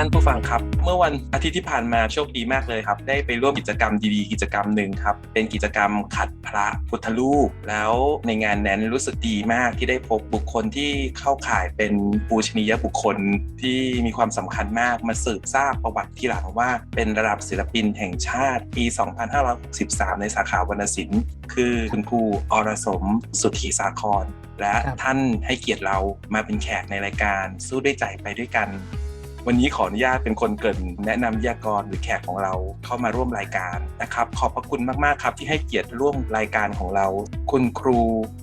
ท่านผู้ฟังครับ เมื่อวันอาทิตย์ที่ผ่านมาโชคดีมากเลยครับ ได้ไปร่วมกิจกรรมดีๆ กิจกรรมหนึ่งครับ เป็นกิจกรรมขัดพระพุทธรูป แล้วในงานนั้นรู้สึกดีมากที่ได้พบบุคคลที่เข้าข่ายเป็นปูชนียบุคคลที่มีความสำคัญมากมาสืบทราบประวัติที่หลังว่า เป็นระดับศิลปินแห่งชาติปี 2563 ในสาขาวรรณศิลป์ คือคุณครูอรสมสุทธิสาครและครับท่านให้เกียรติเรามาเป็นแขกในรายการสู้ด้วยใจไปด้วยกัน วันนี้ขออนุญาตเป็นคนเกรินแนะนำวิทยากรหรือแขกของเราเข้ามาร่วมรายการนะครับ ขอบพระคุณมาก ๆ ครับ ที่ให้เกียรติร่วมรายการของเรา คุณครู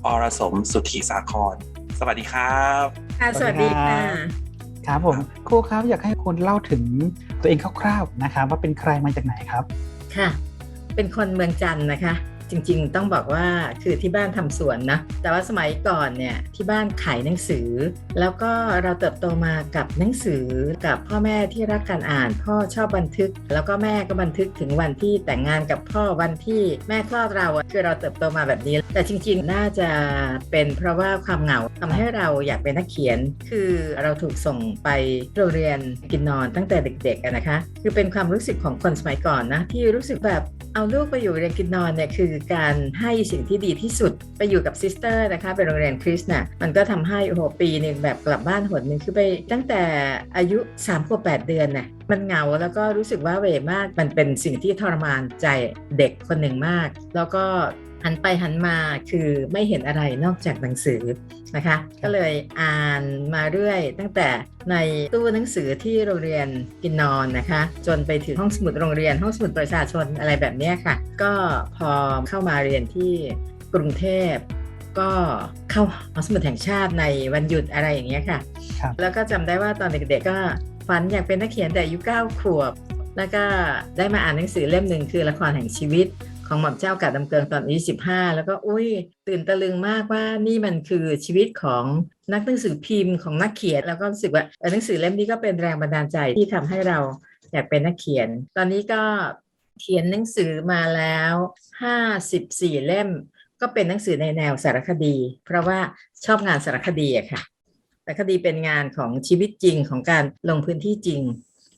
อรสมสุทธิสาคร สวัสดีครับค่ะสสวัวัสสดีดีครัค่ะบครับผมครูครับอยากให้คุณเล่าถึงตัวเองคร่าวๆนะครับว่าเป็นใครมาจากไหนครับ ค่ะ เป็นคนเมืองจันทร์นะคะ จริง ๆ ต้องบอกว่าคือที่บ้านทำสวนนะ แต่ว่าสมัยก่อนเนี่ยที่บ้านขายหนังสือ แล้วก็เราเติบโตมากับหนังสือกับพ่อแม่ที่รักการอ่าน พ่อชอบบันทึก แล้วก็แม่ก็บันทึกถึงวันที่แต่งงานกับพ่อวันที่แม่คลอดเราคือเราเติบโตมาแบบนี้ แต่จริง ๆ น่าจะเป็นเพราะว่าความเหงาทำให้เราอยากเป็นนักเขียน คือเราถูกส่งไปโรงเรียนกินนอนตั้งแต่เด็กๆนะคะ คือเป็นความรู้สึกของคนสมัยก่อนนะที่รู้สึกแบบเอาลูกไปอยู่เรียนกินนอนเนี่ยคือการให้สิ่งที่ดีที่สุดไปอยู่กับซิสเตอร์นะคะเป็นโรงเรียนคริสต์น่ะมันก็ทำให้โอ้โหปีหนึ่งแบบกลับบ้านหนหนึ่งคือไปตั้งแต่อายุ3ขวบ8เดือนน่ะมันเหงาแล้วก็รู้สึกว่าเวมากมันเป็นสิ่งที่ทรมานใจเด็กคนหนึ่งมาก แล้วก็ หันไปหันมาคือไม่เห็นอะไรนอกจากหนังสือนะคะ ก็เลยอ่านมาเรื่อย ตั้งแต่ในตู้หนังสือที่โรงเรียนกินนอนนะคะ จนไปถึงห้องสมุดโรงเรียนห้องสมุดประชาชนอะไรแบบเนี้ยค่ะ ก็พอเข้ามาเรียนที่กรุงเทพก็เข้าห้องสมุดแห่งชาติในวันหยุดอะไรอย่างเงี้ยค่ะครับแล้วก็จำได้ว่าตอนเด็กๆก็ฝันอยากเป็นนักเขียนแต่อายุเก้าขวบ แล้วก็ได้มาอ่านหนังสือเล่มหนึ่งคือละครแห่งชีวิต ของหม่อมเจ้ากาดำเกิงตอนอายุสิบห้าแล้วก็อุ้ยตื่นตะลึงมากว่านี่มันคือชีวิตของนักหนังสือพิมพ์ของนักเขียน แล้วก็รู้สึกว่าหนังสือเล่มนี้ก็เป็นแรงบันดาลใจที่ทำให้เราอยากเป็นนักเขียน ตอนนี้ก็เขียนหนังสือมาแล้ว54เล่ม ก็เป็นหนังสือในแนวสารคดี เพราะว่าชอบงานสารคดีอะค่ะสารคดีเป็นงานของชีวิตจริงของการลงพื้นที่จริง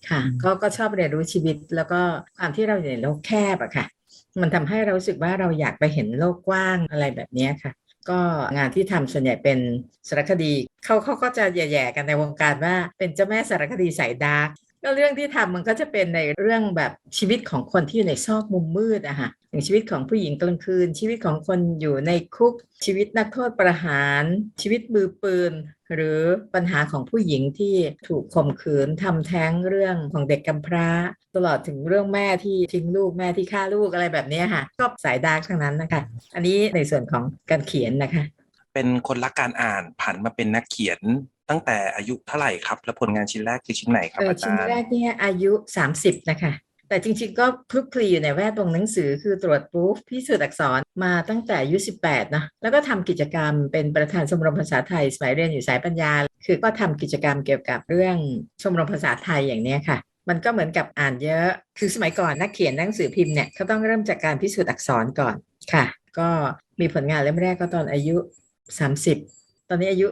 ค่ะก็ก็ชอบเรียนรู้ชีวิตแล้วก็ความที่เราอยู่ในโลกแคบอะค่ะ มันทำให้เราสึกว่าเราอยากไปเห็นโลกกว้างอะไรแบบนี้ค่ะ ก็งานที่ทำส่วนใหญ่เป็นสารคดีเขาเขาก็จะแย่ๆกันในวงการว่าเป็นเจ้าแม่สารคดีสายดาร์ก ก็เรื่องที่ทำมันก็จะเป็นในเรื่องแบบชีวิตของคนที่อยู่ในซอกมุมมืดอะค่ะอย่างชีวิตของผู้หญิงกลางคืน ชีวิตของคนอยู่ในคุก ชีวิตนักโทษประหาร ชีวิตมือปืน หรือปัญหาของผู้หญิงที่ถูกข่มขืนทำแท้งเรื่องของเด็กกำพร้า ตลอดถึงเรื่องแม่ที่ทิ้งลูกแม่ที่ฆ่าลูกอะไรแบบนี้ค่ะชอบสายดาร์กทั้งนั้นนะคะ อันนี้ในส่วนของการเขียนนะคะ เป็นคนรักการอ่านผันมาเป็นนักเขียน ตั้งแต่อายุเท่าไหร่ครับ และผลงานชิ้นแรกคือชิ้นไหนครับเอออาชิ้จานรย์แรกเนี่ยอายุ 30นะคะแต่จริงๆก็คลุกคลีอยู่ในแวดวงหนังสือคือตรวจปุ๊บพิสูจน์อักษรมาตั้งแต่อายุ 18 นะ แล้วก็ทำกิจกรรมเป็นประธานชมรมภาษาไทย สมัยเรียนอยู่สายปัญญา คือก็ทำกิจกรรมเกี่ยวกับเรื่องชมรมภาษาไทยอย่างเนี้ยค่ะ มันก็เหมือนกับอ่านเยอะ คือสมัยก่อนนักเขียนหนังสือพิมพ์เนี่ยเขาต้องเริ่มจากการพิสูจน์อักษรก่อนค่ะ ก็มีผลงานเล่มแรกก็ตอนอายุ 30 ตอนนี้อายุ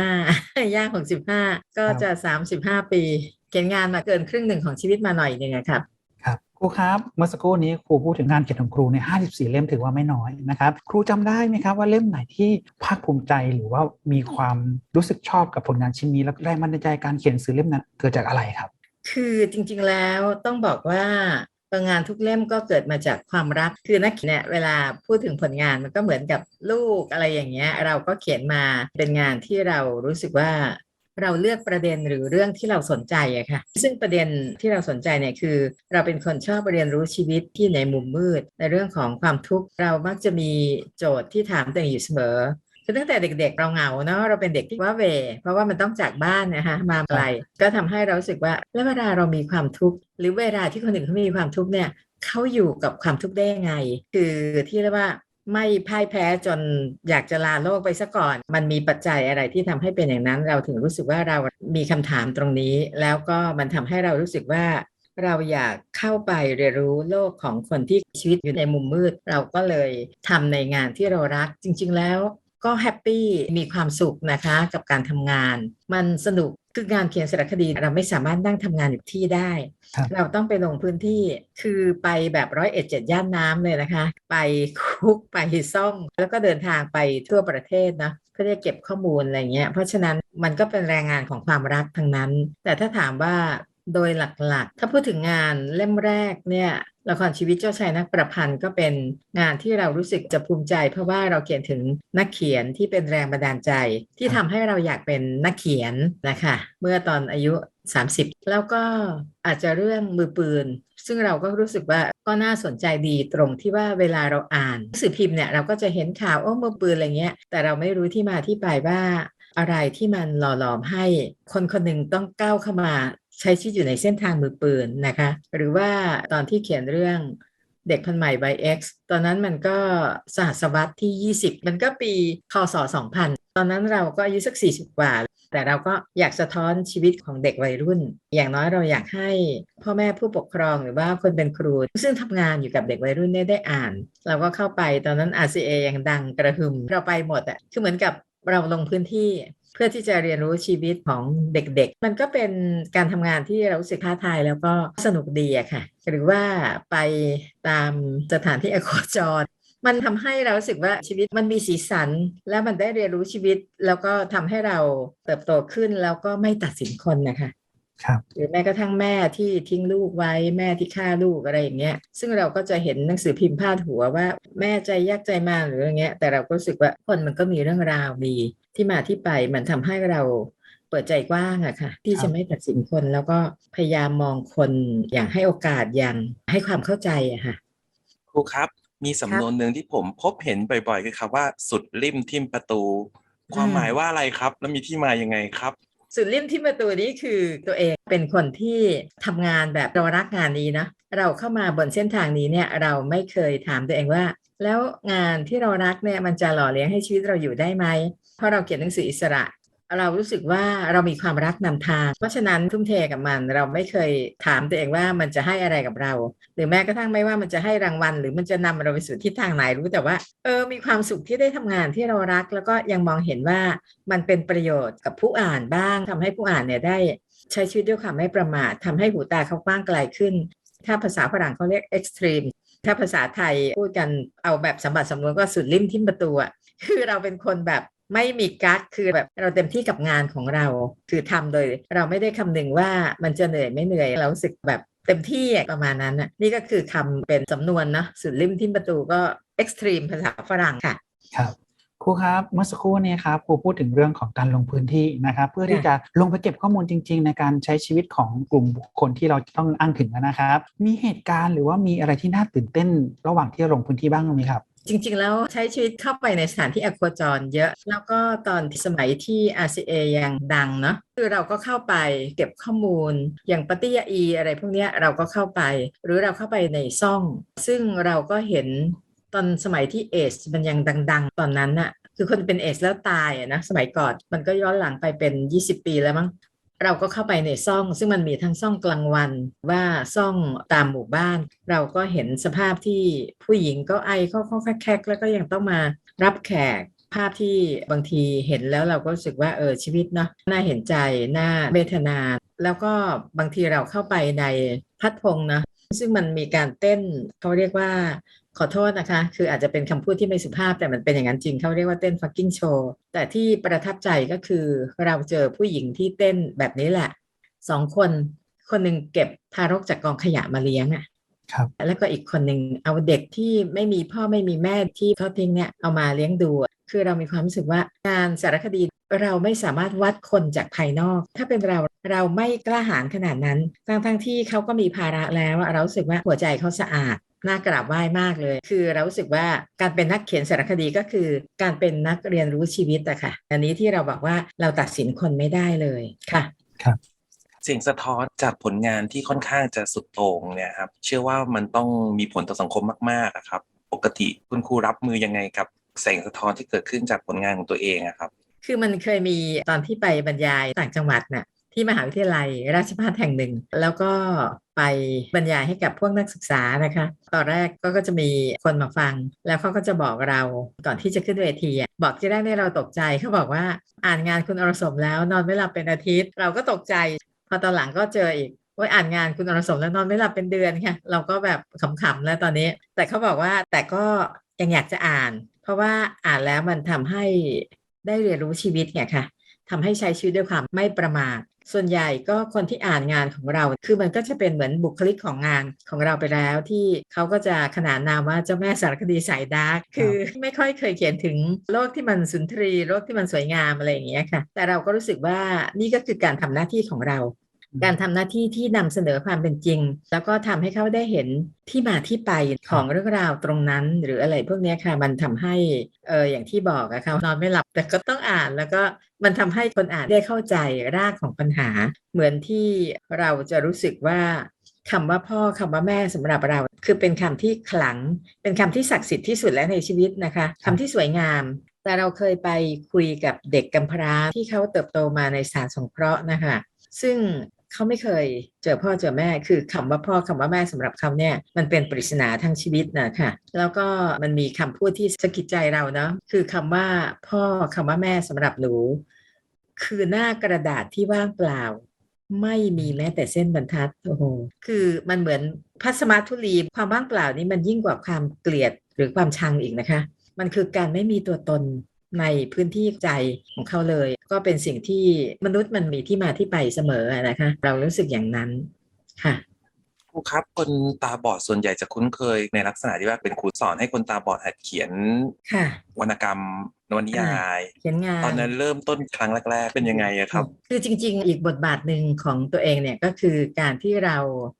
65 ย่าง 65 ก็จะ 35 ปี เขียนงานมาเกินครึ่งหนึ่งของชีวิตมาหน่อยหนึ่งอะครับครับครูครับเมื่อสักครู่นี้ครูพูดถึงงานเขียนของครูเนี่ย54 เล่มถือว่าไม่น้อยนะครับครูจำได้ไหมครับว่าเล่มไหนที่ภาคภูมิใจหรือว่ามีความรู้สึกชอบกับผลงานชิ้นนี้แล้วแรงบันดาลใจการเขียนหนังสือเล่มนั้นเกิดจากอะไรครับ คือจริงๆแล้วต้องบอกว่าบา งงานทุกเล่มก็เกิดมาจากความรัก คือนักเขียนเนี่ยเวลาพูดถึงผลงานมันก็เหมือนกับลูกอะไรอย่างเงี้ย เราก็เขียนมาเป็นงานที่เรารู้สึกว่าเราเลือกประเด็นหรือเรื่องที่เราสนใจอะค่ะ ซึ่งประเด็นที่เราสนใจเนี่ยคือ เราเป็นคนชอบเรียนรู้ชีวิตที่ในมุมมืด ในเรื่องของความทุกข์เรามักจะมีโจทย์ที่ถามตัวเองอยู่เสมอ คือตั้งแต่เด็กๆเราเหงาเนาะเราเป็นเด็กที่ว่าเหวเพราะว่ามันต้องจากบ้านนะคะมาไกลก็ทำให้เรารู้สึกว่า แล้วเวลาเรามีความทุกข์หรือเวลาที่คนอื่นเขามีความทุกข์เนี่ยเขาอยู่กับความทุกข์ได้ยังไง คือที่เรียกว่าไม่พ่ายแพ้จนอยากจะลาโลกไปซะก่อน มันมีปัจจัยอะไรที่ทำให้เป็นอย่างนั้น เราถึงรู้สึกว่าเรามีคำถามตรงนี้ แล้วก็มันทำให้เรารู้สึกว่า เราอยากเข้าไปเรียนรู้โลกของคนที่ชีวิตอยู่ในมุมมืด เราก็เลยทำในงานที่เรารักจริง ๆ แล้ว ก็แฮปปี้มีความสุขนะคะกับการทำงาน มันสนุกคืองานเขียนสารคดีเราไม่สามารถนั่งทำงานอยู่ที่ได้ครับเราต้องไปลงพื้นที่คือไปแบบร้อยเอ็ดเจ็ดย่านน้ำเลยนะคะ ไปคุกไปซ่อง แล้วก็เดินทางไปทั่วประเทศนะเพื่อที่จะเก็บข้อมูลอะไรเงี้ยเพราะฉะนั้นมันก็เป็นแรงงานของความรักทั้งนั้น แต่ถ้าถามว่าโดยหลักๆ ถ้าพูดถึงงานเล่มแรกเนี่ย ละครชีวิตเจ้าชายนักประพันธ์ก็เป็นงานที่เรารู้สึกจะภูมิใจ เพราะว่าเราเขียนถึงนักเขียนที่เป็นแรงบันดาลใจ ที่ทำให้เราอยากเป็นนักเขียนนะคะเมื่อตอนอายุ 30 แล้วก็อาจจะเรื่องมือปืน ซึ่งเราก็รู้สึกว่าก็น่าสนใจดีตรงที่ว่าเวลาเราอ่านหนังสือพิมพ์เนี่ยเราก็จะเห็นข่าวโอ้มือปืนอะไรเงี้ย แต่เราไม่รู้ที่มาที่ไปว่าอะไรที่มันหล่อหลอมให้คนคนหนึ่งต้องก้าวเข้ามา ใช้ชีวิตอยู่ในเส้นทางมือปืนนะคะ หรือว่าตอนที่เขียนเรื่องเด็กพันใหม่ใบ X ตอนนั้นมันก็สหัสวรรษที่ 20 มันก็ปีคศ2000 ตอนนั้นเราก็อายุสัก 40 กว่า แต่เราก็อยากสะท้อนชีวิตของเด็กวัยรุ่น อย่างน้อยเราอยากให้พ่อแม่ผู้ปกครองหรือว่าคนเป็นครู ซึ่งทำงานอยู่กับเด็กวัยรุ่นเนี่ยได้อ่าน เราก็เข้าไปตอนนั้น RCA ยังดังกระหึ่มเราไปหมดอะคือเหมือนกับเราลงพื้นที่ เพื่อที่จะเรียนรู้ชีวิตของเด็กๆ มันก็เป็นการทำงานที่เรารู้สึกท้าทายแล้วก็สนุกดีอะค่ะ หรือว่าไปตามสถานที่อโคจร มันทำให้เรารู้สึกว่าชีวิตมันมีสีสัน และมันได้เรียนรู้ชีวิต แล้วก็ทำให้เราเติบโตขึ้นแล้วก็ไม่ตัดสินคนนะคะครับหรือแม้กระทั่งแม่ที่ทิ้งลูกไว้แม่ที่ฆ่าลูกอะไรอย่างเงี้ยซึ่งเราก็จะเห็นหนังสือพิมพ์พาดหัวว่า แม่ใจยากใจมากหรืออย่างเงี้ยแต่เราก็รู้สึกว่าคนมันก็มีเรื่องราวมี ที่มาที่ไปมันทำให้เราเปิดใจกว้างอะค่ะ ที่ครัจะบไม่ตัดสินคนแล้วก็พยายามมองคนอย่างให้โอกาสอย่างให้ความเข้าใจอะค่ะ ครูครับ มีสำนวนหนึ่งที่ผมพบเห็นบ่อยๆคือคำว่า สุดริมทิมประตู ความหมายว่าอะไรครับ แล้วมีที่มายังไงครับสุดริมที่ประตูนี้คือตัวเองเป็นคนที่ทำงานแบบเรารักงานนี้นะเราเข้ามาบนเส้นทางนี้เนี่ยเราไม่เคยถามตัวเองว่า แล้วงานที่เรารักเนี่ยมันจะหล่อเลี้ยงให้ชีวิตเราอยู่ได้ไหมเพราะเราเขียนหนังสืออิสระ เรารู้สึกว่าเรามีความรักนำทาง เพราะฉะนั้นทุ่มเทกับมัน เราไม่เคยถามตัวเองว่ามันจะให้อะไรกับเรา หรือแม้กระทั่งไม่ว่ามันจะให้รางวัล หรือมันจะนำเราไปสู่ทิศทางไหนรู้แต่ว่าเออมีความสุขที่ได้ทำงานที่เรารัก แล้วก็ยังมองเห็นว่ามันเป็นประโยชน์กับผู้อ่านบ้างทำให้ผู้อ่านเนี่ยได้ใช้ชีวิตด้วยความไม่ประมาททำให้หูตาเขากว้างไกลขึ้น ถ้าภาษาฝรั่งเขาเรียก extreme ถ้าภาษาไทยพูดกันเอาแบบสมบัติสมบูรณ์ก็สุดริมทิมประตูอะคือเราเป็นคนแบบ ไม่มีกั๊กคือแบบเราเต็มที่กับงานของเรา คือทำโดย เราไม่ได้คำนึงว่ามันจะเหนื่อยไม่เหนื่อยเราสึกแบบเต็มที่ประมาณนั้นน่ะนี่ก็คือคำเป็นสำนวนนะสุดริมทิมประตูก็ extreme ภาษาฝรั่งค่ะครับครูครับเมื่อสักครู่นี้ครับครูพูดถึงเรื่องของการลงพื้นที่นะครับ เพื่อที่จะลงไปเก็บข้อมูลจริง ๆ ในการใช้ชีวิตของกลุ่มบุคคลที่เราต้องอ้างถึงนะครับ มีเหตุการณ์หรือว่ามีอะไรที่น่าตื่นเต้น ระหว่างที่ลงพื้นที่บ้างไหมครับ จริง ๆ แล้วใช้ชีวิตเข้าไปในสถานที่อโคจรเยอะ แล้วก็ตอนสมัยที่ RCA ยังดังเนาะคือเราก็เข้าไปเก็บข้อมูล อย่างปฏิยาอีอะไรพวกนี้เราก็เข้าไป หรือเราเข้าไปในซ่อง ซึ่งเราก็เห็นตอนสมัยที่เอสมันยังดัง ๆ ตอนนั้นน่ะคือคนเป็นเอสแล้วตายอะนะสมัยก่อนมันก็ย้อนหลังไปเป็น 20 ปีแล้วมั้ง เราก็เข้าไปในซ่อง ซึ่งมันมีทั้งซ่องกลางวันว่าซ่องตามหมู่บ้าน เราก็เห็นสภาพที่ผู้หญิงก็ไอเข้อแคกแล้วก็ยังต้องมารับแขกภาพที่บางทีเห็นแล้วเราก็รู้สึกว่าเออชีวิตเนาะน่าเห็นใจน่าเวทนา แล้วก็บางทีเราเข้าไปในพัดพงนะซึ่งมันมีการเต้นเขาเรียกว่า ขอโทษนะคะ คืออาจจะเป็นคำพูดที่ไม่สุภาพแต่มันเป็นอย่างนั้นจริงเขาเรียกว่าเต้น fucking show แต่ที่ประทับใจก็คือเราเจอผู้หญิงที่เต้นแบบนี้แหละสองคน คนหนึ่งเก็บทารกจากกองขยะมาเลี้ยงอะครับแล้วก็อีกคนหนึ่งเอาเด็กที่ไม่มีพ่อไม่มีแม่ที่เขาทิ้งเนี่ยเอามาเลี้ยงดูอะคือเรามีความรู้สึกว่างานสารคดีเราไม่สามารถวัดคนจากภายนอก ถ้าเป็นเราเราไม่กล้าหาญขนาดนั้น ทั้งทั้งที่เขาก็มีภาระแล้วอะเรารู้สึกว่าหัวใจเขาสะอาด น่ากราบไหว้มากเลย คือเรารู้สึกว่าการเป็นนักเขียนสารคดีก็คือ การเป็นนักเรียนรู้ชีวิตอะค่ะ อันนี้ที่เราบอกว่าเราตัดสินคนไม่ได้เลยค่ะเสียงสะท้อนจากผลงานที่ค่อนข้างจะสุดโต่งเนี่ยครับเชื่อว่ามันต้องมีผลต่อสังคมมากๆอะครับ ปกติคุณครูรับมือยังไงกับแสงสะท้อนที่เกิดขึ้นจากผลงานของตัวเองอะครับ คือมันเคยมีตอนที่ไปบรรยายต่างจังหวัดน่ะ ที่มหาวิทยาลัยราชภัฏแห่งหนึ่ง แล้วก็ไปบรรยายให้กับพวกนักศึกษานะคะ ตอนแรกก็ก็จะมีคนมาฟัง แล้วเขาก็จะบอกเราก่อนที่จะขึ้นเวทีบอกที่แรกเนี่ยเราตกใจเขาบอกว่าอ่านงานคุณอรสมแล้วนอนไม่หลับเป็นอาทิตย์ เราก็ตกใจ พอตอนหลังก็เจออีกว่าอ่านงานคุณอรสมแล้วนอนไม่หลับเป็นเดือนค่ะ เราก็แบบขำๆแล้วตอนนี้ แต่เขาบอกว่าแต่ก็ยังอยากจะอ่าน เพราะว่าอ่านแล้วมันทำให้ได้เรียนรู้ชีวิตไงค่ะ ทำให้ใช้ชีวิตด้วยความไม่ประมาท ส่วนใหญ่ก็คนที่อ่านงานของเรา คือมันก็จะเป็นเหมือนบุคลิกของงานของเราไปแล้วที่เขาก็จะขนานนามว่าเจ้าแม่สารคดีสายดาร์กคือไม่ค่อยเคยเขียนถึงโลกที่มันสุนทรีย์โลกที่มันสวยงามอะไรอย่างเงี้ยค่ะ แต่เราก็รู้สึกว่านี่ก็คือการทำหน้าที่ของเรา การทำหน้าที่ที่นำเสนอความเป็นจริง แล้วก็ทำให้เขาได้เห็นที่มาที่ไปของเรื่องราวตรงนั้น หรืออะไรพวกเนี้ยค่ะมันทำให้เอออย่างที่บอกอะค่ะนอนไม่หลับแต่ก็ต้องอ่านแล้วก็มันทำให้คนอ่านได้เข้าใจรากของปัญหา เหมือนที่เราจะรู้สึกว่าคำว่าพ่อคำว่าแม่สำหรับเรา คือเป็นคำที่ขลัง เป็นคำที่ศักดิ์สิทธิ์ที่สุดแล้วในชีวิตนะคะคำที่สวยงาม แต่เราเคยไปคุยกับเด็กกำพร้าที่เขาเติบโตมาในสถานสงเคราะห์นะคะ ซึ่ง เขาไม่เคยเจอพ่อเจอแม่ คือคำว่าพ่อคำว่าแม่สำหรับเขาเนี่ยมันเป็นปริศนาทั้งชีวิตนะคะแล้วก็มันมีคำพูดที่สะกิดใจเราเนาะคือคำว่าพ่อคำว่าแม่สำหรับหนู คือหน้ากระดาษที่ว่างเปล่า ไม่มีแม้แต่เส้นบรรทัดโอ้โหคือมันเหมือนพัสมาทุลีความว่างเปล่านี้มันยิ่งกว่าความเกลียดหรือความชังอีกนะคะ มันคือการไม่มีตัวตน ในพื้นที่ใจของเขาเลย ก็เป็นสิ่งที่มนุษย์มันมีที่มาที่ไปเสมอนะคะ เรารู้สึกอย่างนั้นค่ะครูครับคนตาบอดส่วนใหญ่จะคุ้นเคยในลักษณะที่ว่าเป็นครูสอนให้คนตาบอดหัดเขียนค่ะวรรณกรรมนวนิยายเขียนงานตอนนั้นเริ่มต้นครั้งแรกๆเป็นยังไงอะครับ คือจริง ๆ อีกบทบาทหนึ่งของตัวเองเนี่ยก็คือการที่เรา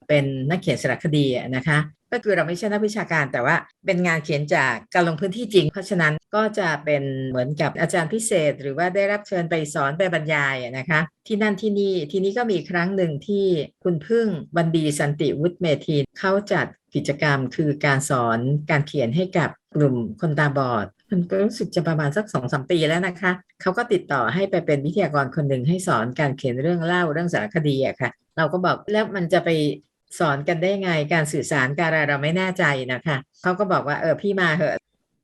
เป็นนักเขียนสารคดีอะนะคะ ก็คือเราไม่ใช่นักวิชาการ แต่ว่าเป็นงานเขียนจากการลงพื้นที่จริง เพราะฉะนั้นก็จะเป็นเหมือนกับอาจารย์พิเศษ หรือว่าได้รับเชิญไปสอนไปบรรยายนะคะ ที่นั่นที่นี่ทีนี้ก็มีครั้งหนึ่งที่คุณพึ่งวันดีสันติวุฒิเมธีเขาจัดกิจกรรมคือการสอนการเขียนให้กับกลุ่มคนตาบอดมันก็รู้สึกจะประมาณสักสองสามปีแล้วนะคะ เขาก็ติดต่อให้ไปเป็นวิทยากรคนหนึ่งให้สอนการเขียนเรื่องเล่าเรื่องสารคดีอะค่ะ เราก็บอกแล้วมันจะไป สอนกันได้ไงการสื่อสารการอะไรเราไม่แน่ใจนะคะเขาก็บอกว่าเออพี่มาเหอะ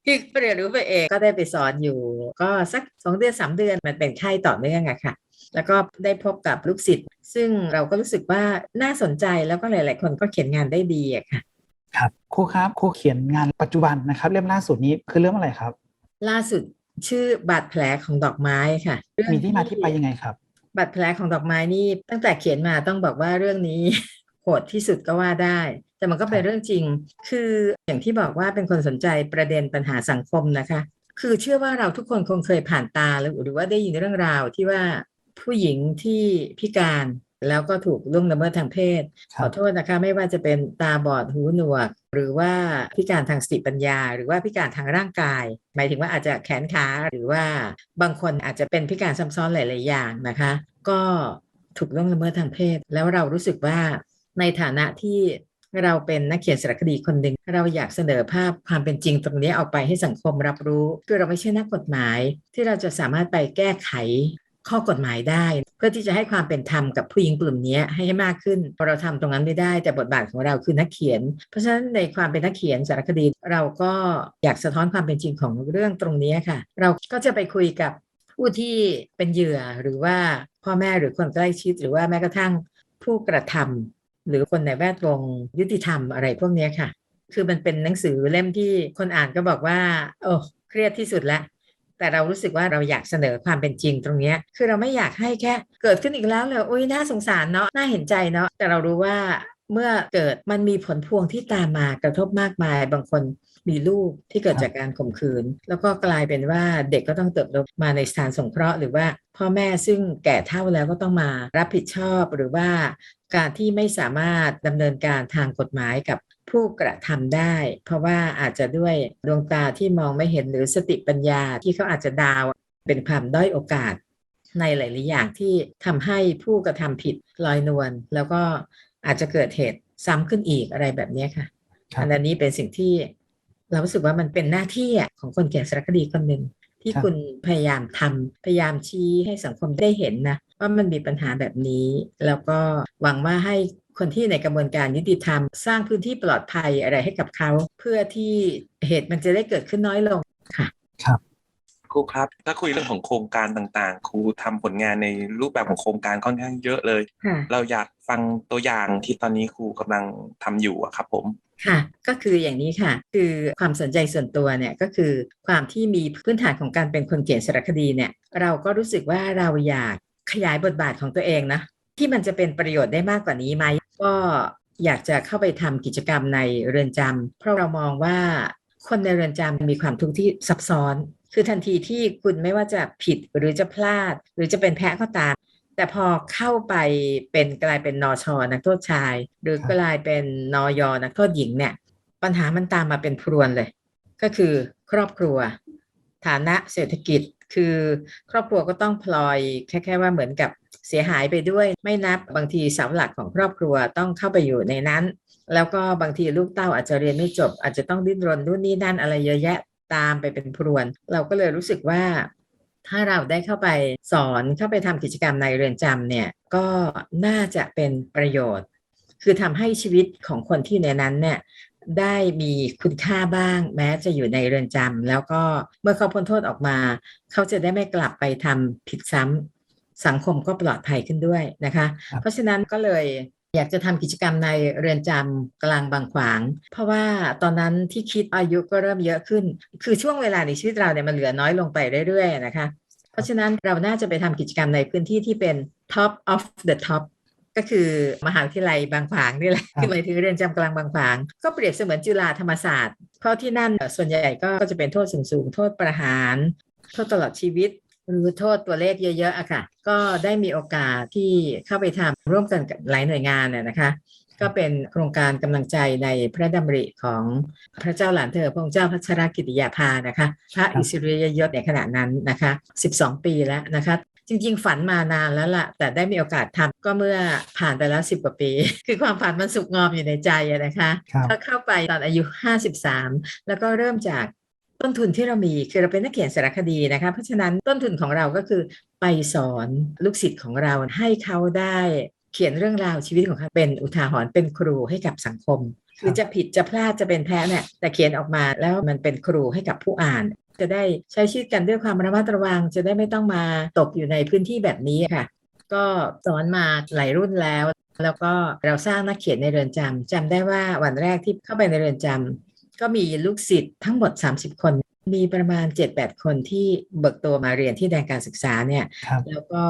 คือเรียนรู้ไปเองก็ได้ไปสอนอยู่ ก็สักสองเดือนสามเดือนมันเป็นค่ายต่อเนื่องอะค่ะ แล้วก็ได้พบกับลูกศิษย์ ซึ่งเราก็รู้สึกว่าน่าสนใจแล้วก็หลาย ๆ คนก็เขียนงานได้ดีอะค่ะ ครับครูครับครูเขียนงานปัจจุบันนะครับ เล่มล่าสุดนี้คือเรื่องอะไรครับ ล่าสุดชื่อบาดแผลของดอกไม้ค่ะเรื่องมีที่มาที่ไปยังไงครับบาดแผลของดอกไม้นี่ตั้งแต่เขียนมาต้องบอกว่าเรื่องนี้โหดที่สุดก็ว่าได้ แต่มันก็เป็นเรื่องจริง คืออย่างที่บอกว่าเป็นคนสนใจประเด็นปัญหาสังคมนะคะ คือเชื่อว่าเราทุกคนคงเคยผ่านตาหรือหรือว่าได้ยินเรื่องราวที่ว่าผู้หญิงที่พิการแล้วก็ถูกล่วงละเมิดทางเพศคขรัอบโทษนะคะ ไม่ว่าจะเป็นตาบอดหูหนวก หรือว่าพิการทางสติปัญญา หรือว่าพิการทางร่างกาย หมายถึงว่าอาจจะแขนขาหรือว่าบางคนอาจจะเป็นพิการซ้ำซ้อนหลาย ๆ อย่างนะคะ ก็ถูกล่วงละเมิดทางเพศ แล้วเรารู้สึกว่า ในฐานะที่เราเป็นนักเขียนสารคดีคนหนึ่งเราอยากเสนอภาพความเป็นจริงตรงนี้ออกไปให้สังคมรับรู้ คือเราไม่ใช่นักกฎหมาย ที่เราจะสามารถไปแก้ไขข้อกฎหมายได้ เพื่อที่จะให้ความเป็นธรรมกับผู้หญิงกลุ่มนี้ให้ให้มากขึ้นพอเราทำตรงนั้นไม่ได้ แต่บทบาทของเราคือนักเขียน เพราะฉะนั้นในความเป็นนักเขียนสารคดี เราก็อยากสะท้อนความเป็นจริงของเรื่องตรงนี้ค่ะ เราก็จะไปคุยกับผู้ที่เป็นเหยื่อหรือว่าพ่อแม่หรือคนใกล้ชิด หรือว่าแม้กระทั่งผู้กระทำ หรือคนในแวดวงยุติธรรมอะไรพวกนี้ค่ะ คือมันเป็นหนังสือเล่มที่คนอ่านก็บอกว่าโอ้เครียดที่สุดแล้วแต่เรารู้สึกว่าเราอยากเสนอความเป็นจริงตรงเนี้ยคือเราไม่อยากให้แค่ เกิดขึ้นอีกแล้วเลยอุ้ยน่าสงสารเนาะน่าเห็นใจเนาะแต่เรารู้ว่าเมื่อเกิดมันมีผลพวงที่ตามมากระทบมากมาย บางคนมีลูกที่เกิดครับจากการข่มขืน แล้วก็กลายเป็นว่าเด็กก็ต้องเติบโตมาในสถานสงเคราะห์หรือว่าพ่อแม่ซึ่งแก่เท่าแล้วก็ต้องมารับผิดชอบหรือว่า การที่ไม่สามารถดำเนินการทางกฎหมายกับผู้กระทำได้ เพราะว่าอาจจะด้วยดวงตาที่มองไม่เห็นหรือสติปัญญาที่เขาอาจจะดาวน์เป็นความด้อยโอกาส ในหลาย ๆ อย่างที่ทำให้ผู้กระทำผิดลอยนวลแล้วก็อาจจะเกิดเหตุซ้ำขึ้นอีกอะไรแบบนี้ค่ะครับอันนี้เป็นสิ่งที่เรารู้สึกว่ามันเป็นหน้าที่อะของคนเขียนสารคดีคนหนึ่งที่ครับคุณพยายามทำพยายามชี้ให้สังคมได้เห็นนะ ว่ามันมีปัญหาแบบนี้ แล้วก็หวังว่าให้คนที่ในกระบวนการยุติธรรม สร้างพื้นที่ปลอดภัยอะไรให้กับเขา เพื่อที่เหตุมันจะได้เกิดขึ้นน้อยลงค่ะครับครูครับ ถ้าคุยเรื่องของโครงการต่างๆ ครูทำผลงานในรูปแบบของโครงการค่อนข้างเยอะเลยค่ะเราอยากฟังตัวอย่างที่ตอนนี้ครูกำลังทำอยู่อะครับผมค่ะ ก็คืออย่างนี้ค่ะ คือความสนใจส่วนตัวเนี่ยก็คือความที่มีพื้นฐานของการเป็นคนเขียนสารคดีเนี่ย เราก็รู้สึกว่าเราอยาก ขยายบทบาทของตัวเองนะ ที่มันจะเป็นประโยชน์ได้มากกว่านี้ไหมก็อยากจะเข้าไปทำกิจกรรมในเรือนจำเพราะเรามองว่าคนในเรือนจำมีความทุกข์ที่ซับซ้อน คือทันทีที่คุณไม่ว่าจะผิดหรือจะพลาด หรือจะเป็นแพ้ก็ตาม แต่พอเข้าไปเป็นกลายเป็นนอชอนักโทษชาย หรือกลายเป็นนอยอนักโทษหญิงเนี่ย ปัญหามันตามมาเป็นพรวนเลย ก็คือครอบครัว ฐานะเศรษฐกิจ คือครอบครัวก็ต้องพลอยแค่แค่ว่าเหมือนกับเสียหายไปด้วย ไม่นับบางทีเสาหลักของครอบครัวต้องเข้าไปอยู่ในนั้น แล้วก็บางทีลูกเต้าอาจจะเรียนไม่จบ อาจจะต้องดิ้นรนนู่นนี่นั่นอะไรเยอะแยะตามไปเป็นพรวน เราก็เลยรู้สึกว่า ถ้าเราได้เข้าไปสอนเข้าไปทำกิจกรรมในเรือนจำเนี่ยก็น่าจะเป็นประโยชน์ คือทำให้ชีวิตของคนที่ในนั้นเนี่ย ได้มีคุณค่าบ้าง แม้จะอยู่ในเรือนจำแล้วก็เมื่อเขาพ้นโทษออกมา เขาจะได้ไม่กลับไปทำผิดซ้ำสังคมก็ปลอดภัยขึ้นด้วยนะคะครับเพราะฉะนั้นก็เลยอยากจะทำกิจกรรมในเรือนจำกลางบางขวาง เพราะว่าตอนนั้นที่คิดอายุก็เริ่มเยอะขึ้น คือช่วงเวลาในชีวิตเราเนี่ยมันเหลือน้อยลงไปเรื่อยๆนะคะ เพราะฉะนั้นเราน่าจะไปทำกิจกรรมในพื้นที่ที่เป็น top of the top ก็คือมหาวิทยาลัยบางขวางนี่แหละครับคือหมายถึงเรือนจำกลางบางขวาง ก็เปรียบเสมือนจุฬาธรรมศาสตร์ เพราะที่นั่นเอ่อส่วนใหญ่ก็ก็จะเป็นโทษสูงสูงๆโทษประหาร โทษตลอดชีวิตหรือโทษตัวเลขเยอะๆอะค่ะ ก็ได้มีโอกาสที่เข้าไปทำร่วมกันกับหลายหน่วยงานน่ะนะคะ ก็เป็นโครงการกำลังใจในพระดำริของพระเจ้าหลานเธอพระองค์เจ้าพัชรกิติยาภานะคะ พระครับอิสริยยศในขณะนั้นนะคะ 12 ปีแล้วนะคะ จริง ๆ ฝันมานานแล้วล่ะ แต่ได้มีโอกาสทำก็เมื่อผ่านไปแล้ว10กว่าปี คือความฝันมันสุกงอมอยู่ในใจอะนะคะครับก็เข้าไปตอนอายุ 53 แล้วก็เริ่มจากต้นทุนที่เรามีคือเราเป็นนักเขียนสารคดีนะคะเพราะฉะนั้นต้นทุนของเราก็คือไปสอนลูกศิษย์ของเราให้เขาได้เขียนเรื่องราวชีวิตของเขาเป็นอุทาหรณ์เป็นครูให้กับสังคมคือจะผิดจะพลาดจะเป็นแพ้เนี่ยแต่เขียนออกมาแล้วมันเป็นครูให้กับผู้อ่าน จะได้ใช้ชีวิตกันด้วยความระมัดระวัง จะได้ไม่ต้องมาตกอยู่ในพื้นที่แบบนี้ค่ะ ก็สอนมาหลายรุ่นแล้ว แล้วก็เราสร้างนักเขียนในเรือนจำจำได้ว่าวันแรกที่เข้าไปในเรือนจำก็มีลูกศิษย์ทั้งหมด 30 คนมีประมาณ 7-8 คนที่เบิกตัวมาเรียนที่แดนการศึกษาเนี่ยครับแล้วก็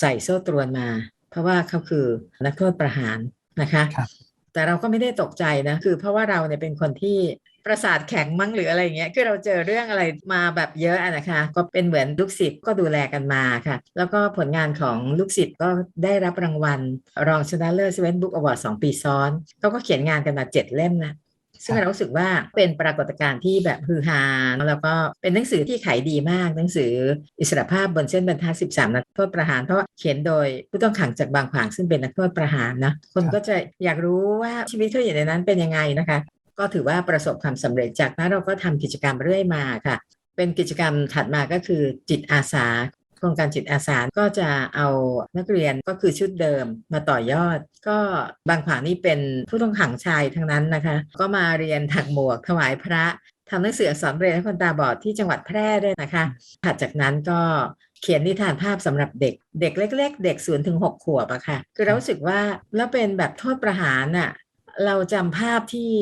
ใส่โซ่ตรวนมา เพราะว่าเขาคือนักโทษประหารนะคะครับแต่เราก็ไม่ได้ตกใจนะคือเพราะว่าเราเนี่ยเป็นคนที่ ประสาทแข็งมั้งหรืออะไรเงี้ยคือเราเจอเรื่องอะไรมาแบบเยอะอะนะคะ ก็เป็นเหมือนลูกศิษย์ก็ดูแลกันมาค่ะ แล้วก็ผลงานของลูกศิษย์ก็ได้รับรางวัล รองชนะเลิศเซเว่นบุ๊กอวอร์ดสองปีซ้อนเขาก็เขียนงานกันมาเจ็ดเล่มนะซึ่งเรารู้สึกว่าเป็นปรากฏการณ์ที่แบบฮือฮาแล้วก็เป็นหนังสือที่ขายดีมาก หนังสืออิสรภาพบนเส้นบรรทัด 13 นักโทษประหาร เพราะเขียนโดยผู้ต้องขังจากบางขวางซึ่งเป็นนักโทษประหารนะ คนก็จะอยากรู้ว่าชีวิตเขาอยู่ในนั้นเป็นยังไงนะคะ ก็ถือว่าประสบความสำเร็จจากนั้นเราก็ทำกิจกรรมเรื่อยมาค่ะ เป็นกิจกรรมถัดมาก็คือจิตอาสาคครงการจิตอาสาก็จะเอานักเรียนก็คือชุดเดิมมาต่อยอด ก็บางขวางนี่เป็นผู้ต้องขังชายทั้งนั้นนะคะ ก็มาเรียนถักหมวกถวายพระทำหนังสืออักษรเรียนให้คนตาบอดที่จังหวัดแพร่ด้วยนะคะถัดจากนั้นก็เขียนนิทานภาพสำหรับเด็ก เด็กเล็ก ๆ เด็กศูนย์ถึงหกขวบอะค่ะ คือเรารู้สึกว่าแล้วเป็นแบบโทษประหารน่ะเราจำภาพที่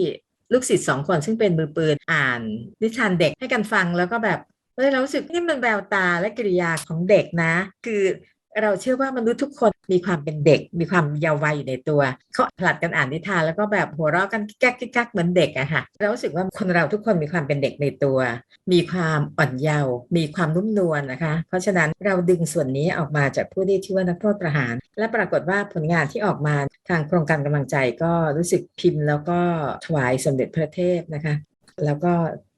ลูกศิษย์สองคนซึ่งเป็นมือปืนอ่านนิทานเด็กให้กันฟังแล้วก็แบบเฮ้ยเรารู้สึกนี่มันแววตาและกิริยาของเด็กนะ คือ เราเชื่อว่ามนุษย์ทุกคนมีความเป็นเด็ก มีความเยาว์วัยอยู่ในตัว เขาผลัดกันอ่านนิทานแล้วก็แบบหัวเราะกันแก๊กกักกิ๊กเหมือนเด็กอะค่ะเรารู้สึกว่าคนเราทุกคนมีความเป็นเด็กในตัว มีความอ่อนเยาว์มีความนุ่มนวลนะคะ เพราะฉะนั้นเราดึงส่วนนี้ออกมาจากผู้ที่ชื่อว่านักโทษประหาร และปรากฏว่าผลงานที่ออกมาทางโครงการกำลังใจก็รู้สึกพิมพ์ แล้วก็ถวายสมเด็จพระเทพนะคะ แล้วก็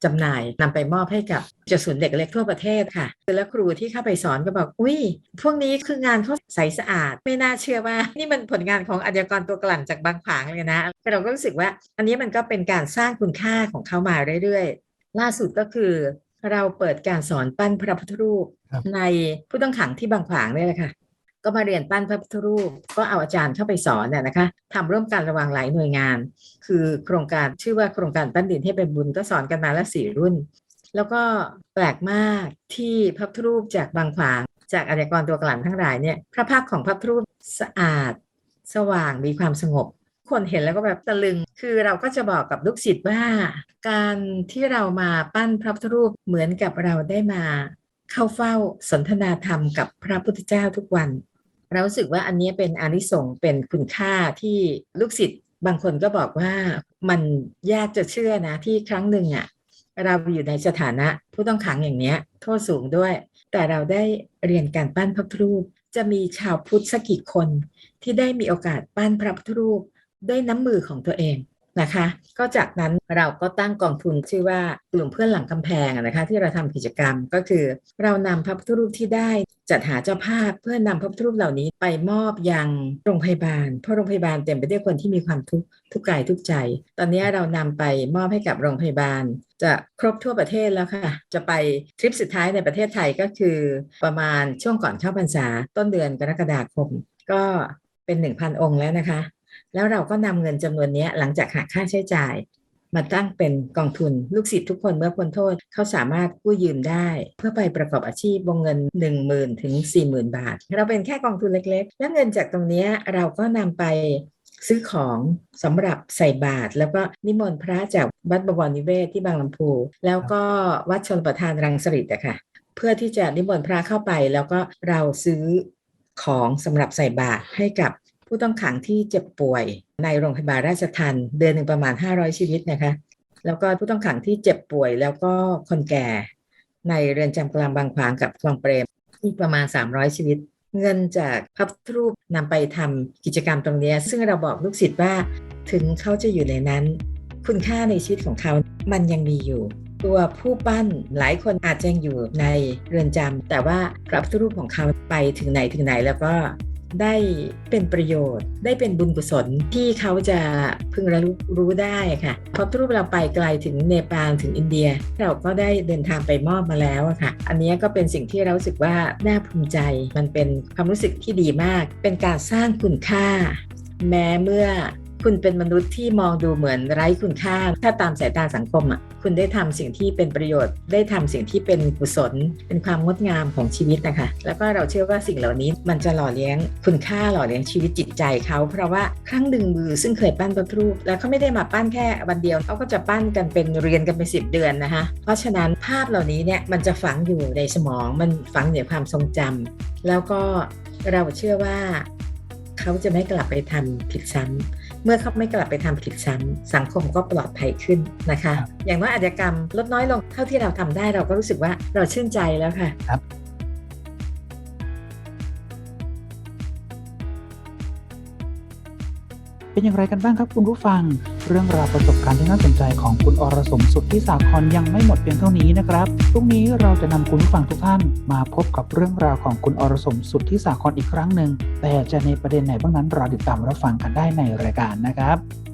จำหน่ายนำไปมอบให้กับจะศูนย์เด็กเล็กทั่วประเทศค่ะแล้วครูที่เข้าไปสอนก็บอกอุ้ยพวกนี้คืองานเขาใสสะอาด ไม่น่าเชื่อว่า นี่มันผลงานของอาชญากรตัวกลั่นจากบางขวางเลยนะเราก็รู้สึกว่า อันนี้มันก็เป็นการสร้างคุณค่าของเขามาเรื่อยๆ ล่าสุดก็คือเราเปิดการสอนปั้นพระพุทธรูปครับในผู้ต้องขังที่บางขวางเนี่ยแหละค่ะ ก็มาเรียนปั้นพระพุทธรูป ก็เอาอาจารย์เข้าไปสอนเนี่ยนะคะทำร่วมกันระหว่างหลายหน่วยงาน คือโครงการชื่อว่าโครงการปั้นดินให้เป็นบุญก็สอนกันมาแล้วสี่รุ่น แล้วก็แปลกมากที่พระพุทธรูปจากบางขวาง จากอาชญากรตัวกลั่นทั้งหลายเนี่ยพระพักตร์ของพระพุทธรูปสะอาด สว่างมีความสงบคนเห็นแล้วก็แบบตะลึง คือเราก็จะบอกกับลูกศิษย์ว่า การที่เรามาปั้นพระพุทธรูปเหมือนกับเราได้มา เข้าเฝ้าสนทนาธรรมกับพระพุทธเจ้าทุกวัน เรารู้สึกว่าอันนี้เป็นอานิสงส์เป็นคุณค่าที่ลูกศิษย์บางคนก็บอกว่ามันยากจะเชื่อนะที่ครั้งหนึ่งอะ่ะเราอยู่ในสถานะผู้ต้องขังอย่างเนี้ย โทษสูงด้วย แต่เราได้เรียนการปั้นพระพุทธรูป จะมีชาวพุทธสักกี่คนที่ได้มีโอกาสปั้นพระพุทธรูปด้วยน้ำมือของตัวเอง นะคะ ก็จากนั้นเราก็ตั้งกองทุนชื่อว่ากลุ่มเพื่อนหลังกำแพงนะคะที่เราทำกิจกรรมก็คือ เรานำพระพุทธรูปที่ได้จัดหาเจ้าภาพเพื่อนำพระพุทธรูปเหล่านี้ไปมอบยังโรงพยาบาล เพราะโรงพยาบาลเต็มไปด้วยคนที่มีความทุกข์ทุกกายทุกใจ ตอนนี้เรานำไปมอบให้กับโรงพยาบาล จะครบทั่วประเทศแล้วค่ะ จะไปทริปสุดท้ายในประเทศไทยก็คือ ประมาณช่วงก่อนเข้าพรรษาต้นเดือนกรกฎาคม ก็เป็น 1,000 องค์แล้วนะคะ แล้วเราก็นำเงินจำนวนนี้หลังจากหักค่าใช้จ่าย มาตั้งเป็นกองทุนลูกศิษย์ทุกคนเมื่อพ้นโทษเขาสามารถกู้ยืมได้ เพื่อไปประกอบอาชีพวงเงิน 1 0,000ถึง40,000 บาท เราเป็นแค่กองทุนเล็กๆ และเงินจากตรงนี้เราก็นำไปซื้อของสำหรับใส่บาตรแล้วก็นิมนต์พระจากวัดบวรนิเวศที่บางลำพู แล้วก็วัดชนประทานรังสฤษดิ์อะค่ะ เพื่อที่จะนิมนต์พระเข้าไปแล้วก็เราซื้อของสำหรับใส่บาตรให้กับ ผู้ต้องขังที่เจ็บป่วย ในโรงพยาบาลราชทันเดือนหนึ่งประมาณ 500 ชีวิตนะคะ แล้วก็ผู้ต้องขังที่เจ็บป่วย แล้วก็คนแก่ในเรือนจำกลางบางขวางกับคลองเปรมอีกประมาณ 300 ชีวิต เงินจากพระพุทธรูปนำไปทำกิจกรรมตรงนี้ ซึ่งเราบอกลูกศิษย์ว่าถึงเขาจะอยู่ในนั้น คุณค่าในชีวิตของเขา มันยังมีอยู่ ตัวผู้ปั้นหลายคนอาจจะยังอยู่ในเรือนจำแต่ว่าพระพุทธรูปของเขาไปถึงไหนถึงไหนแล้วก็ ได้เป็นประโยชน์ ได้เป็นบุญกุศลที่เขาจะพึงระลึกรู้ได้ค่ะพระพุทธรูปเราไปไกลถึงเนปาลถึงอินเดีย เราก็ได้เดินทางไปมอบมาแล้วอะค่ะ อันนี้ก็เป็นสิ่งที่เราสึกว่าน่าภูมิใจ มันเป็นความรู้สึกที่ดีมาก เป็นการสร้างคุณค่า แม้เมื่อ คุณเป็นมนุษย์ที่มองดูเหมือนไร้คุณค่า ถ้าตามสายตาสังคมอะคุณได้ทำสิ่งที่เป็นประโยชน์ ได้ทำสิ่งที่เป็นกุศล เป็นความงดงามของชีวิตนะคะ แล้วก็เราเชื่อว่าสิ่งเหล่านี้มันจะหล่อเลี้ยงคุณค่าหล่อเลี้ยงชีวิตจิตใจเขา เพราะว่าครั้งหนึ่งมือซึ่งเคยปั้นพระพุทธรูป แล้วเขาไม่ได้มาปั้นแค่วันเดียวเขาก็จะปั้นกันเป็นเรียนกันเป็นสิบเดือนนะคะ เพราะฉะนั้นภาพเหล่านี้เนี่ยมันจะฝังอยู่ในสมองมันฝังอยู่ในความทรงจำแล้วก็เราเชื่อว่าเขาจะไม่กลับไปทำผิดซ้ำ เมื่อเขาไม่กลับไปทำผิดซ้ำสังคมก็ปลอดภัยขึ้นนะคะครับอย่างน้อยอาชญากรรมลดน้อยลงเท่าที่เราทำได้เราก็รู้สึกว่าเราชื่นใจแล้วค่ะ เป็นอย่างไรกันบ้างครับคุณผู้ฟัง เรื่องราวประสบการณ์ที่น่าสนใจของคุณอรสมสุดที่สาครยังไม่หมดเพียงเท่านี้นะครับพรุ่งนี้เราจะนำคุณผู้ฟังทุกท่าน มาพบกับเรื่องราวของคุณอรสมสุดที่สาครอีกครั้งหนึ่งแต่จะในประเด็นไหนบ้างนั้นรอติดตามรับฟังกันได้ในรายการนะครับ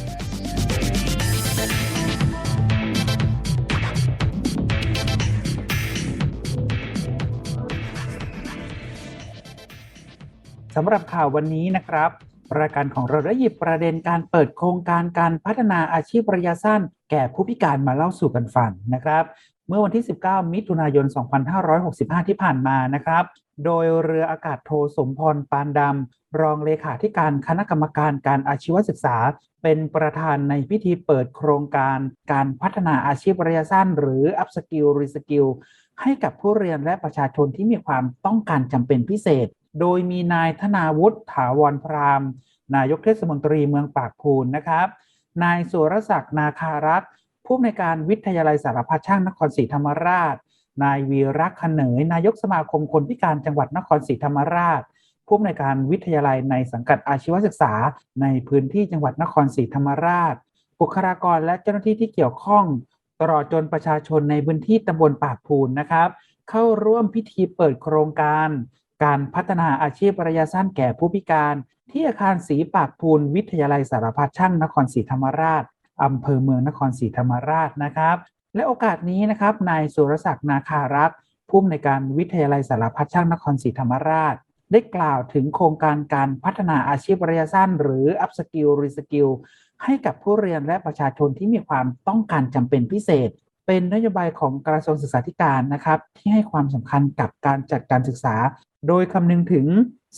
สำหรับข่าววันนี้นะครับ รายการของเราได้หยิบประเด็นการเปิดโครงการการพัฒนาอาชีพระยะสั้น แก่ผู้พิการมาเล่าสู่กันฟังนะครับ เมื่อวันที่ 19 มิถุนายน 2565 ที่ผ่านมานะครับ โดยเรืออากาศโทสมพรปานดำรองเลขาธิการคณะกรรมการการอาชีวศึกษา เป็นประธานในพิธีเปิดโครงการการพัฒนาอาชีพระยะสั้น หรือ Upskill Reskill ให้กับผู้เรียนและประชาชนที่มีความต้องการจำเป็นพิเศษ โดยมีนายธนาวุฒิถาวรพรามนายกเทศมนตรีเมืองปากพูนนะครับ นายสุรศักดิ์นาคารักษ์ผู้อำนวยการวิทยาลัยสารพัดช่างนครศรีธรรมราช นายวีรักษ์ขเนยนายกสมาคมคนพิการจังหวัดนครศรีธรรมราช ผู้อำนวยการวิทยาลัยในสังกัดอาชีวศึกษา ในพื้นที่จังหวัดนครศรีธรรมราช บุคลากรและเจ้าหน้าที่ที่เกี่ยวข้อง ตลอดจนประชาชนในพื้นที่ตำบลปากพูนนะครับ เข้าร่วมพิธีเปิดโครงการ การพัฒนาอาชีพระยะสั้นแก่ผู้พิการ ที่อาคารศรีปากพูนวิทยาลัยสารพัดช่างนครศรีธรรมราชอำเภอเมืองนครศรีธรรมราชนะครับ และโอกาสนี้นะครับนายสุรศักดิ์นาคารักษ์ผู้อำนวยการวิทยาลัยสารพัดช่างนครศรีธรรมราช ได้กล่าวถึงโครงการการพัฒนาอาชีพระยะสั้น หรือ Upskill Reskill ให้กับผู้เรียนและประชาชนที่มีความต้องการจำเป็นพิเศษ เป็นนโยบายของกระทรวงศึกษาธิการนะครับ ที่ให้ความสำคัญกับการจัดการศึกษา โดยคำนึงถึง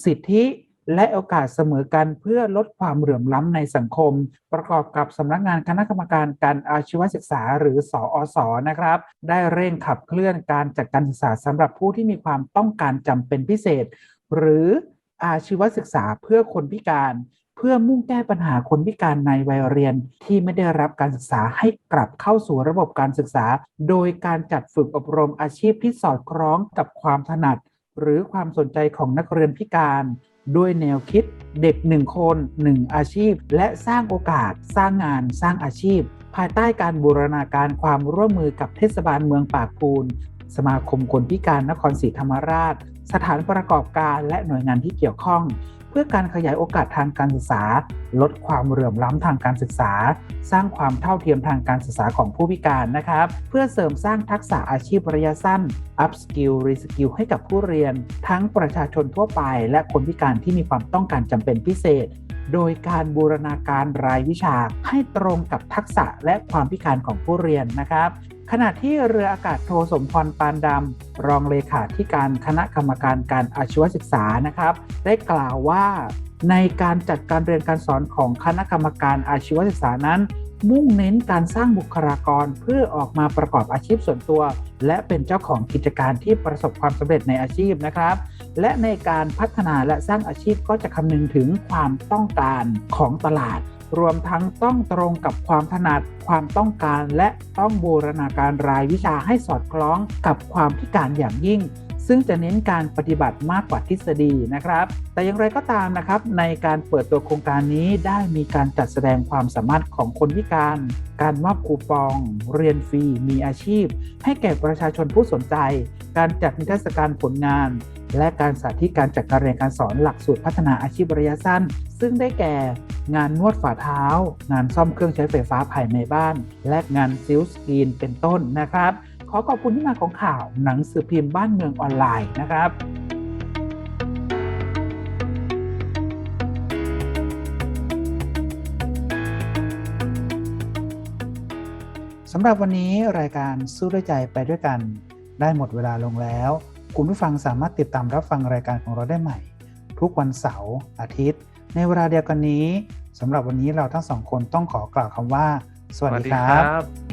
สิทธิและโอกาสเสมอกันเพื่อลดความเหลื่อมล้ำในสังคม ประกอบกับสำนักงานคณะกรรมการการอาชีวศึกษาหรือสอสอนะครับ ได้เร่งขับเคลื่อนการจัดการศึกษาสำหรับผู้ที่มีความต้องการจำเป็นพิเศษ หรืออาชีวศึกษาเพื่อคนพิการ เพื่อมุ่งแก้ปัญหาคนพิการในวัยเรียนที่ไม่ได้รับการศึกษาให้กลับเข้าสู่ระบบการศึกษา โดยการจัดฝึกอบรมอาชีพที่สอดคล้องกับความถนัด หรือความสนใจของนักเรียนพิการ ด้วยแนวคิดเด็กหนึ่งคนหนึ่งอาชีพ และสร้างโอกาส สร้างงาน สร้างอาชีพ ภายใต้การบูรณาการความร่วมมือกับเทศบาลเมืองปากพูน สมาคมคนพิการนครศรีธรรมราช สถานประกอบการและหน่วยงานที่เกี่ยวข้อง พื่อการขยายโอกาสทางการศึกษา ลดความเหลื่อมล้ำทางการศึกษา สร้างความเท่าเทียมทางการศึกษาของผู้พิการนะครับ เพื่อเสริมสร้างทักษะอาชีพระยะสั้น upskill reskill ให้กับผู้เรียน ทั้งประชาชนทั่วไป และคนพิการที่มีความต้องการจำเป็นพิเศษ โดยการบูรณาการรายวิชาให้ตรงกับทักษะและความพิการของผู้เรียนนะครับ ขณะที่เรืออากาศโทสมพรปานดำรองเลขาธิการคณะกรรมการการอาชีวศึกษานะครับ ได้กล่าวว่าในการจัดการเรียนการสอนของคณะกรรมการอาชีวศึกษานั้น มุ่งเน้นการสร้างบุคลากรเพื่อออกมาประกอบอาชีพส่วนตัว และเป็นเจ้าของกิจการที่ประสบความสำเร็จในอาชีพนะครับ และในการพัฒนาและสร้างอาชีพก็จะคำนึงถึงความต้องการของตลาด รวมทั้งต้องตรงกับความถนัด ความต้องการ และต้องบูรณาการรายวิชาให้สอดคล้องกับความพิการอย่างยิ่ง ซึ่งจะเน้นการปฏิบัติมากกว่าทฤษฎีนะครับ แต่อย่างไรก็ตามนะครับ ในการเปิดตัวโครงการนี้ได้มีการจัดแสดงความสามารถของคนพิการ การมอบคูปอง เรียนฟรี มีอาชีพ ให้แก่ประชาชนผู้สนใจ การจัดนิทรรศการผลงาน และการสาธิตการจัดการเรียนการสอนหลักสูตรพัฒนาอาชีพระยะสั้น ซึ่งได้แก่ งานนวดฝ่าเท้า งานซ่อมเครื่องใช้ไฟฟ้าภายในบ้าน และงานซิลสกรีนเป็นต้นนะครับ ขอขอบคุณที่มาของข่าวหนังสือพิมพ์บ้านเมืองออนไลน์นะครับสำหรับวันนี้รายการสู้ด้วยใจไปด้วยกัน ได้หมดเวลาลงแล้ว คุณผู้ฟังสามารถติดตามรับฟังรายการของเราได้ใหม่ ทุกวันเสาร์อาทิตย์ ในเวลาเดียวกันนี้สำหรับวันนี้เราทั้งสองคนต้องขอกล่าวคำว่า สวัสดีครับบ